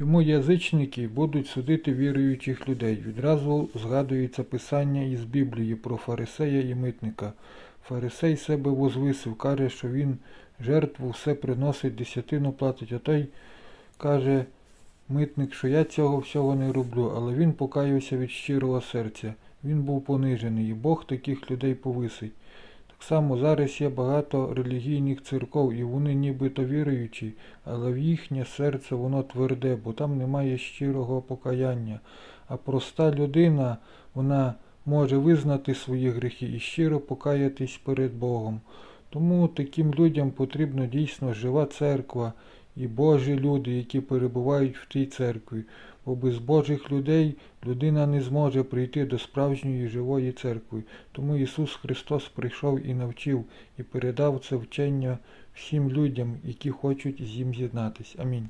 Чому язичники будуть судити віруючих людей? Відразу згадується писання із Біблії про фарисея і митника. Фарисей себе возвисив, каже, що він жертву все приносить, десятину платить, а той каже, митник, що я цього всього не роблю, але він покаявся від щирого серця. Він був понижений, і Бог таких людей повисить. Так само зараз є багато релігійних церков, і вони нібито віруючі, але в їхнє серце воно тверде, бо там немає щирого покаяння. А проста людина, вона може визнати свої гріхи і щиро покаятись перед Богом. Тому таким людям потрібна дійсно жива церква і Божі люди, які перебувають в тій церкві. Бо без Божих людей людина не зможе прийти до справжньої живої церкви. Тому Ісус Христос прийшов і навчив, і передав це вчення всім людям, які хочуть з ним з'єднатись. Амінь.